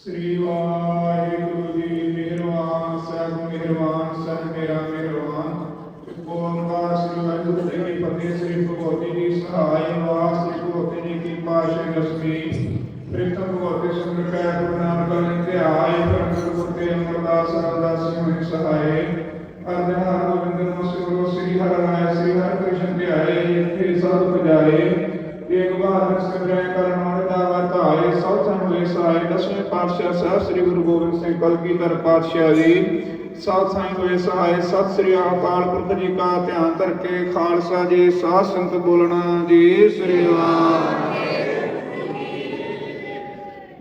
ਸ੍ਰੀ ਵਾਹਿਗੁਰੂ ਜੀ ਮਿਹਰਬਾਨ ਸਾਹਿਬ ਮਿਹਰਬਾਨ ਸਾਹਿਬ ਮੇਰਾ ਮਿਹਰਬਾਨ। ਓਮਕਾਰ ਸ੍ਰੀ ਵਾਹਿਗੁਰੂ ਜੀ ਕੀ ਫਤਿਹ ਸ੍ਰੀ ਭਗਵਤੀ ਜੀ ਸਹਾਇ ਵਾਸ ਸ੍ਰੀ ਭਗਵਤੀ ਜੀ ਕੀ ਪਾਸ਼ੇ ਦਸਮੀ ਪ੍ਰਿਤਮ ਭਗਵਤੀ ਸੁੰਦਰ ਕੈ ਗੁਰੂ ਨਾਨਕ ਨੇ ਧਿਆਇ ਪਰਮ ਗੁਰਤੇ ਅਮਰਦਾਸ ਰਾਮਦਾਸ ਜੀ ਸਹਾਇ ਅਰਜਨ ਪਾਤਸ਼ਾਹ ਸਾਹਿਬ ਸ੍ਰੀ ਗੁਰੂ ਗੋਬਿੰਦ ਸਿੰਘ ਕਲਗੀਧਰ ਪਾਤਸ਼ਾਹ ਜੀ, ਸਾਧ ਸੰਗ ਹੋਏ ਸਹਾਏ ਸਤਿ ਸ੍ਰੀ ਅਕਾਲ ਪੁਰਖ ਜੀ ਕਾ ਧਿਆਨ ਧਰ ਕੇ ਖਾਲਸਾ ਜੀ, ਸਾਧ ਸੰਗਤ ਬੋਲਣਾ ਜੀ, ਸ੍ਰੀ ਰਾਮ।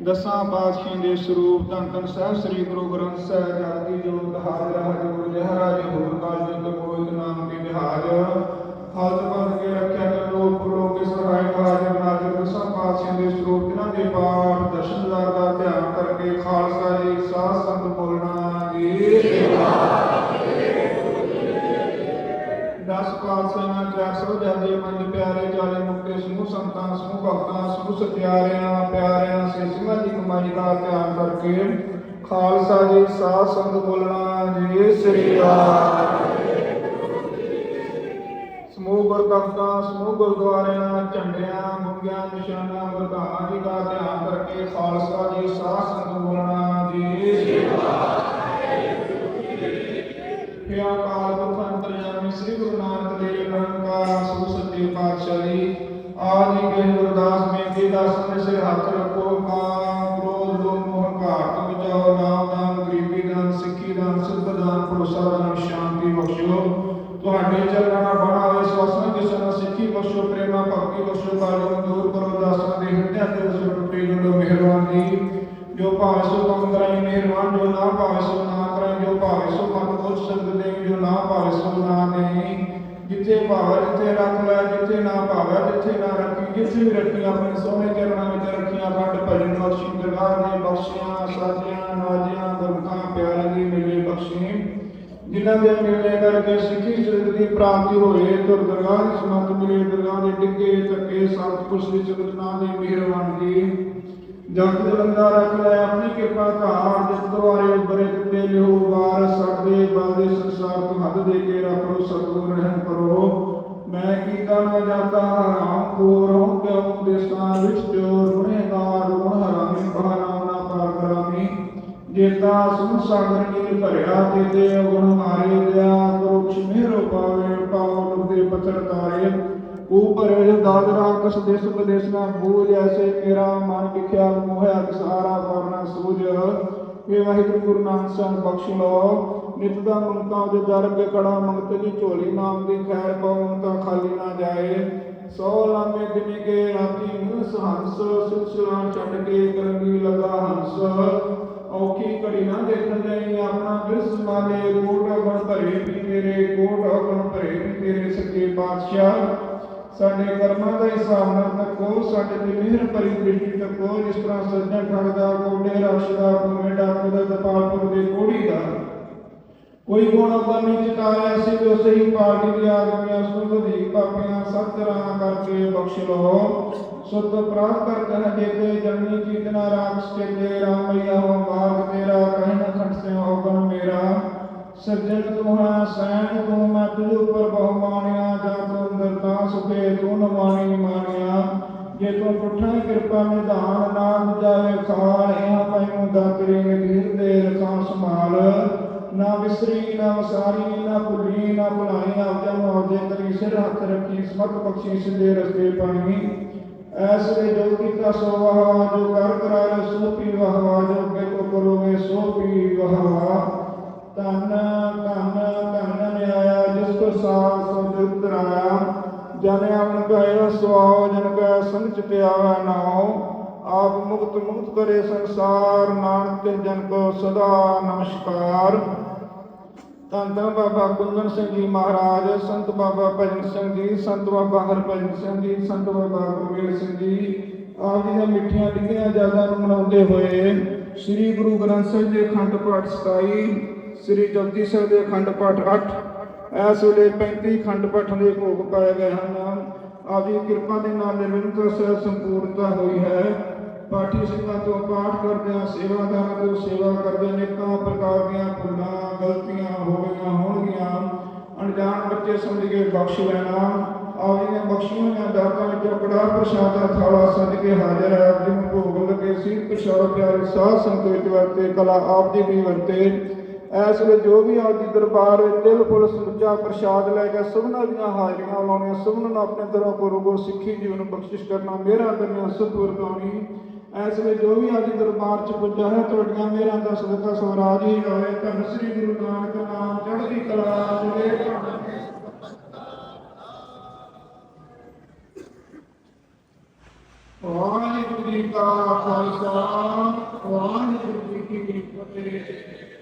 ਦਸਾਂ ਪਾਤਸ਼ਾਹਾਂ ਦੇ ਸਰੂਪ ਧੰਨ ਧੰਨ ਸਾਹਿਬ ਸ੍ਰੀ ਗੁਰੂ ਗ੍ਰੰਥ ਸਾਹਿਬ ਜੀ ਦੀ ਹਾਜ਼ਰ ਹਾਜ਼ਰ ਜਹਰਾ ਜੀ, ਹੋਰ ਕਾਲ ਜੀ ਨਾਮ ਦੀ ਵਿਹਾਜ ਪਾਤਸ਼ਾਹਾਂ ਚਾਰ ਸੌ ਪਿਆਰੇ, ਜਾਲੇ ਮੁਕਤੇ ਸਮੂਹ ਸੰਤਾਂ, ਸਮੂਹ ਭਗਤਾਂ, ਸਮੂਹ ਸਤਿਆਰਿਆਂ, ਪਿਆਰਿਆਂ, ਸੇ ਸਿੰਘਾਂ ਦੀ ਕਮਾਈ ਦਾ ਧਿਆਨ ਕਰਕੇ ਖਾਲਸਾ ਜੀ, ਸਾਧ ਸੰਗਤ ਬੋਲਣਾ ਜੀ, ਸ੍ਰੀ ਰਾਮ ਸਮੂਹ ਗੁਰਦੁਆਰਾ ਸਮੂਹ ਗੁਰਦੁਆਰਿਆਂ, ਝੰਡਿਆਂ, ਮੁੰਗਿਆਂ, ਨਿਸ਼ਾਨਾਂ ਗੁਰਧਾਮਾਂ ਜੀ ਦਾ ਧਿਆਨ ਕਰਕੇ ਖਾਲਸਾ ਜੀ, ਸਾਧ ਸੰਗਤ ਬੋਲਣਾ ਜੀ, ਸ੍ਰੀ ਪਿਆ ਕਾਲ ਸ੍ਰੀ ਗੁਰੂ ਨਾਨਕ ਦੇਵ ਨਿਰੰਕਾਰ ਸੋ ਸੱਚੇ ਪਾਤਸ਼ਾਹ ਜੀ ਆਜ ਹੀ ਗੁਰਦਾਸ ਬੇਨਤੀ ਦਾਸਨ ਸਿਰ ਹੱਥ ਰੱਖੋ। ਕਾਮ ਕ੍ਰੋਧ ਲੋਭ ਮੋਹ ਹੰਕਾਰ ਤੋਂ ਬਚਾਓ। ਨਾਮ ਗਰੀਬੀ ਦਾਨ, ਸਿੱਖੀ ਦਾਨ, ਸਿੱਧ ਦਾਨ, ਭਰੋਸਾ ਦਾਨ, ਸ਼ਾਂਤੀ ਬਖਸ਼ੋ। ਤੁਹਾਡੇ ਚਰਨਾਂ ਬਣਾ ਹੋਏ ਸਵਸਨ ਕਿਸਨ ਸਿੱਖੀ ਬਖਸ਼ੋ, ਪ੍ਰੇਮਾ ਭਗਤੀ ਬਖਸ਼ੋ, ਕਾਲ ਦੂਰ ਕਰੋ, ਦਾਸਾਂ ਦੇ ਹਿਰਦਿਆਂ ਤੇ ਉਸ ਟੁੱਟੇ ਜੁੜੋ ਮਿਹਰਬਾਨ ਜੋ। ਭਾਵੇਂ ਸੋ ਕੰਮ ਕਰਾਈ ਮਿਹਰਬਾਨ, ਜੋ ਨਾ ਭਾਵੇਂ ਸੋ ਨਾ ਜੋ ਭਾਵੇਂ ਸੋ ਮਨ ਕੋਲ ਸੰਗ ਦੇ ਜੋ ਨਾ ਭਾਵੇਂ ਸੋ ਨਾ ਨਹੀਂ। ਜਿੱਥੇ ਭਾਵੇਂ, ਜਿੱਥੇ ਰੱਖ ਲੈ, ਜਿੱਥੇ ਨਾ ਭਾਵੇਂ, ਜਿੱਥੇ ਨਾ ਰੱਖੀ, ਜਿੱਥੇ ਵੀ ਰੱਖੀ, ਆਪਣੇ ਸੋਹਣੇ ਚਰਨਾਂ ਵਿੱਚ ਰੱਖੀਆਂ ਖੰਡ ਭਜਨ ਬਖਸ਼ੀ ਦਰਗਾਹ ਦੇ ਬਖਸ਼ੀਆਂ, ਸਾਜੀਆਂ, ਨਾਜੀਆਂ ਗੁਰਕਾਂ ਪਿਆਰੇ ਦੀ ਮਿਲੇ ਬਖਸ਼ੀ। ਜਿਨ੍ਹਾਂ ਦੇ ਮਿਲਣੇ ਕਰਕੇ ਸਿੱਖੀ ਸਿੱਧ ਦੀ ਪ੍ਰਾਪਤੀ ਹੋਏ ਤੁਰ ਦਰਗਾਹ ਦੀ ਸਮਤ ਮਿਲੇ, ਦਰਗਾਹ ਦੇ ਡਿੱਗੇ ਤੱਕੇ ਸਤ ਕੁਛ ਦੀ ਚਿਤਨਾ ਦੀ ਮਿਹਰਬਾਨੀ ਦੀ ਜਗਤ ਜਲੰਦਾ ਰੱਖ ਲੈ, ਆਪਣੀ ਕਿਰਪਾ ਧਾਰ ਜਿਸ ਦੁਆਰੇ ਦੇ ਕੇ ਰੱਖੋ ਸਤਗੁਰ ਰਹਿਣ ਕਰੋ ਮੈਂ ਕੀਤਾ ਨਾ ਜਾਤਾ ਆਮ ਕੋ ਰਹੁ ਕਿਉ ਦੇਸਾਂ ਵਿੱਚ ਚੋਰ ਗੁਨੇਗਾਰ ਗੁਣ ਹਰਾਮੀ ਬਹਾਨਾ ਨਾ ਪਾਰ ਕਰਾਮੀ ਜੇਤਾ ਸੁਨ ਸਾਗਰ ਨੀਲ ਭਰਿਆ ਤੇ ਤੇ ਗੁਣ ਮਾਰੇ ਦਿਆ ਕਰੋਖ ਮਿਹਰੋ ਪਾਵੇ ਪਾਉਨ ਦੇ ਪਤਰ ਤਾਰੇ ਉਪਰ ਦਾਦਰਾ ਕਸ ਦੇਸ ਉਪਦੇਸ ਨਾ ਭੂਲ ਐਸੇ ਮੇਰਾ ਮਨ ਵਿਖਿਆ ਮੋਹਿਆ ਸਾਰਾ ਵਰਨਾ ਸੂਝ ਇਹ ਵਾਹਿਗੁਰੂ ਗੁਰੂ ਨਾਨਕ ਸਾਹਿਬ ਬਖਸ਼ ਲੋ ਨਿਤ ਦਾ ਮੰਗਤਾ ਦੇ ਦਰ ਕੇ ਕੜਾ ਮੰਗਤ ਦੀ ਝੋਲੀ ਨਾਮ ਦੀ ਖੈਰ ਪਾਉ ਤਾਂ ਖਾਲੀ ਨਾ ਜਾਏ। ਸੋ ਲਾਮੇ ਦਿਨ ਕੇ ਰਾਤੀ ਹੰਸ ਹੰਸ ਸਿਲਸਿਲਾ ਛੱਡ ਕੇ ਕਰੰਗੀ ਲਗਾ ਹੰਸ। ਔਖੀ ਘੜੀ ਨਾ ਦੇਖਣ ਲਈ ਆਪਣਾ ਬਿਰਸ ਮਾਲੇ ਕੋਟ ਅਗਣ ਭਰੇ ਵੀ ਤੇਰੇ ਕੋਟ ਅਗਣ ਭਰੇ ਵੀ ਤੇਰੇ ਸੱਚੇ ਪਾਤਸ਼ਾਹ। ਸਾਡੇ ਕਰਮਾਂ ਦਾ ਹਿਸਾਬ ਨਾ ਤੱਕੋ ਸਾਡੇ ਤੇ ਮਿਹਰ ਭਰੀ ਦ੍ਰਿਸ਼ਟੀ ਤੱਕੋ ਜਿਸ ਤਰ੍ਹਾਂ ਸੱਜਣ ਠਗਦਾ ਕੋਡੇ ਰਸ਼ ਦਾ ਕੋਮੇ ਡਾਕੂ ਦਾ, ਦਪਾਲਪੁਰ ਦੇ ਕੋੜੀ ਦਾ। ਕੋਈ ਗੁਣ ਆਪਣੀ ਚਿਤਾਇਆ ਸੀ ਜੋ ਸਹੀ ਪਾਰਟੀ ਦੀ ਆਦਮੀਆਂ ਸੁਧ ਦੀ ਪਾਪੀਆਂ ਸਭ ਤਰ੍ਹਾਂ ਕਰਕੇ ਬਖਸ਼ ਲੋ ਸੁਧ ਪ੍ਰਾਪਤ ਕਰ ਕਹ ਜੇਤੇ, ਜਨਨੀ ਚੀਤਨਾ ਰਾਮ ਸਟੇਤੇ ਰਾਮਈਆ ਹੋ ਮਾਰਗ ਤੇਰਾ ਕਹਿਨ ਖੰਡ ਸੇ ਹੋਗਨ ਮੇਰਾ। ਸੱਜਣ ਤੂੰ ਹੈ ਸੈਨ ਤੂੰ, ਮੈਂ ਤੁਝ ਉੱਪਰ ਬਹੁ ਮਾਣਿਆ, ਜਾ ਤੂੰ ਅੰਦਰ ਸੁਖੇ ਤੂੰ ਨ ਮਾਣੀ ਮਾਣਿਆ। ਜੇ ਤੂੰ ਪੁੱਠਾ ਕਿਰਪਾ ਨਿਧਾਨ ਨਾਮ ਜਾਵੇ ਖਾਲ ਇਹਾਂ ਪੈਨੂੰ ਦਾਤਰੀ ਨਿਧੀਰ ਦੇ ਰਖਾਂ ਸੰਭਾਲ। ਨਾ ਵਿਸਰੀ, ਨਾ ਵਸਾਰੀ, ਨਾ ਭੁੱਲੀ, ਨਾ ਭੁਲਾਈ ਆਪ ਜਨ ਕਰੀ ਸਿਰ ਹੱਥ ਰੱਖੀ, ਸਮਤ ਬਖਸ਼ੀ, ਸਿੱਧੇ ਰਸਤੇ ਪਾਣੀ ਐਸੇ ਜੋ ਕੀਤਾ ਸੋ ਵਾਹ, ਜੋ ਕਰ ਕਰਾਏ ਸੋ ਪੀ ਵਾਹ, ਜੋ ਅੱਗੇ ਕੋ ਕਰੋਗੇ ਸੋ ਪੀ ਵਾਹ। ਵਾਹ ਧੰਨ ਧੰਨ ਨਿਆਇਆ, ਜਿਸ ਕੋ ਸਾਥ ਸੋ ਜੁਗਤ ਰਾਇਆ, ਜਨ ਆਵਣ ਗਏ ਸੁਆਉ ਜਨ ਕੈ ਸੰਗ ਚਿਤ ਆਵੈ ਨਾਉ। ਆਪ ਮੁਕਤ ਮੁਕਤ ਕਰੇ ਸੰਸਾਰ, ਨਾਨਕ ਤੇ ਜਨ ਕੋ ਸਦਾ ਨਮਸਕਾਰ। ਧੰਨ ਧੰਨ ਬਾਬਾ ਕੁੰਦਨ ਸਿੰਘ ਜੀ ਮਹਾਰਾਜ, ਸੰਤ ਬਾਬਾ ਭਜਨ ਸਿੰਘ ਜੀ, ਸੰਤ ਬਾਬਾ ਹਰਭਜਨ ਸਿੰਘ ਜੀ, ਸੰਤ ਬਾਬਾ ਗੁਰਮੇਲ ਸਿੰਘ ਜੀ, ਆਪ ਜੀ ਦੀਆਂ ਮਿੱਠੀਆਂ ਡਿੱਗੀਆਂ ਯਾਦਾਂ ਨੂੰ ਮਨਾਉਂਦੇ ਹੋਏ ਸ੍ਰੀ ਗੁਰੂ ਗ੍ਰੰਥ ਸਾਹਿਬ ਦੇ ਅਖੰਡ ਪਾਠ 27 ਸ੍ਰੀ ਜਪਜੀ ਸਾਹਿਬ ਦੇ ਅਖੰਡ ਪਾਠ 8 ਇਸ ਵੇਲੇ 35 ਖੰਡ ਪਾਠ ਦੇ ਭੋਗ ਪਾਏ ਗਏ ਹਨ। ਆਪ ਜੀ ਕਿਰਪਾ ਦੇ ਨਾਲ ਨਿਰਵਿਘਨ ਸਹਿ ਸੰਪੂਰਨਤਾ ਹੋਈ ਹੈ। ਪਾਠੀ ਸਿੰਘਾਂ ਤੋਂ ਪਾਠ ਕਰਦਿਆਂ ਸੇਵਾਦਾਰਾਂ ਤੋਂ ਸੇਵਾ ਕਰਦਿਆਂ ਅਨੇਕਾਂ ਪ੍ਰਕਾਰ ਦੀਆਂ ਭੁੱਲਾਂ, ਗਲਤੀਆਂ ਹੋ ਗਈਆਂ ਹੋਣਗੀਆਂ। ਅਣਜਾਣ ਬੱਚੇ ਸਮਝ ਕੇ ਬਖਸ਼ ਲੈਣਾ ਆਵੀਆਂ ਬਖਸ਼ੀਆਂ ਹੋਈਆਂ ਦਾਤਾਂ ਵਿੱਚੋਂ ਕੜਾ ਪ੍ਰਸ਼ਾਦ ਦਾ ਥਾਲਾ ਸੱਜ ਕੇ ਹਾਜ਼ਰ ਹੈ ਆਪ ਜੀ ਨੂੰ ਭੋਗ ਲੱਗੇ ਸੀ, ਪ੍ਰਸ਼ਾਦ ਪਿਆਰੇ ਸਾਧ ਸੰਗਤ ਵਿੱਚ ਵਰਤੇ, ਕਲਾ ਆਪ ਜੀ ਵੀ ਵਰਤੇ। ਇਸ ਵੇਲੇ ਜੋ ਵੀ ਆਪ ਜੀ ਦਰਬਾਰ ਵਿੱਚ ਤਿਲ, ਫੁੱਲ ਸੁੱਚਾ ਪ੍ਰਸ਼ਾਦ ਲੈ ਕੇ ਸਭਨਾਂ ਦੀਆਂ ਹਾਜ਼ਰੀਆਂ ਲਾਉਣੀਆਂ, ਸਭਨਾਂ ਨੂੰ ਆਪਣੇ ਤਰ੍ਹਾਂ ਗੁਰੂ ਗੋ ਸਿੱਖੀ ਜੀਵਨ ਬਖਸ਼ਿਸ਼ ਕਰਨਾ ਮੇਰਾ ਕਰਨਾ ਸਤਿਗੁਰ ਗਾਉਣੀ ਐਸ ਵੇਲੇ ਜੋ ਵੀ ਆਪ ਦੀ ਦਰਬਾਰ ਚ ਪੁੱਜਾ ਹੈ, ਤੁਹਾਡੀਆਂ ਮੇਰਾਂ ਦਾ ਸਦਕਾ ਸਵਰਾਜ ਹੀ ਹੋਵੇ ਧੰਨ ਸ੍ਰੀ ਗੁਰੂ ਨਾਨਕ ਨਾਮ ਚੜ੍ਹਦੀ ਕਲਾ ਜੁੜੇ। ਵਾਹਿਗੁਰੂ ਜੀ ਕਾ ਖਾਲਸਾ, ਵਾਹਿਗੁਰੂ ਜੀ ਕੀ ਫਤਿਹ।